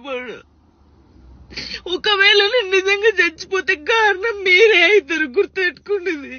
చచ్చిపోడు ఒకవేళ నేను నిజంగా చచ్చిపోతే కారణం మీరే అవుతారు గుర్తుపెట్టుకునేది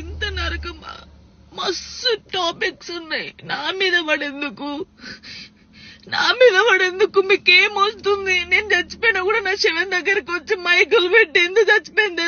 ఇంత నరకమా మస్తు టాపిక్స్ ఉన్నాయి. నా మీద పడేందుకు? నా మీద పడేందుకు మీకేం వస్తుంది? నేను చచ్చిపోయినా కూడా నా శవం దగ్గరకు వచ్చి మైకులు పెట్టి ఎందుకు చచ్చిపోయింది?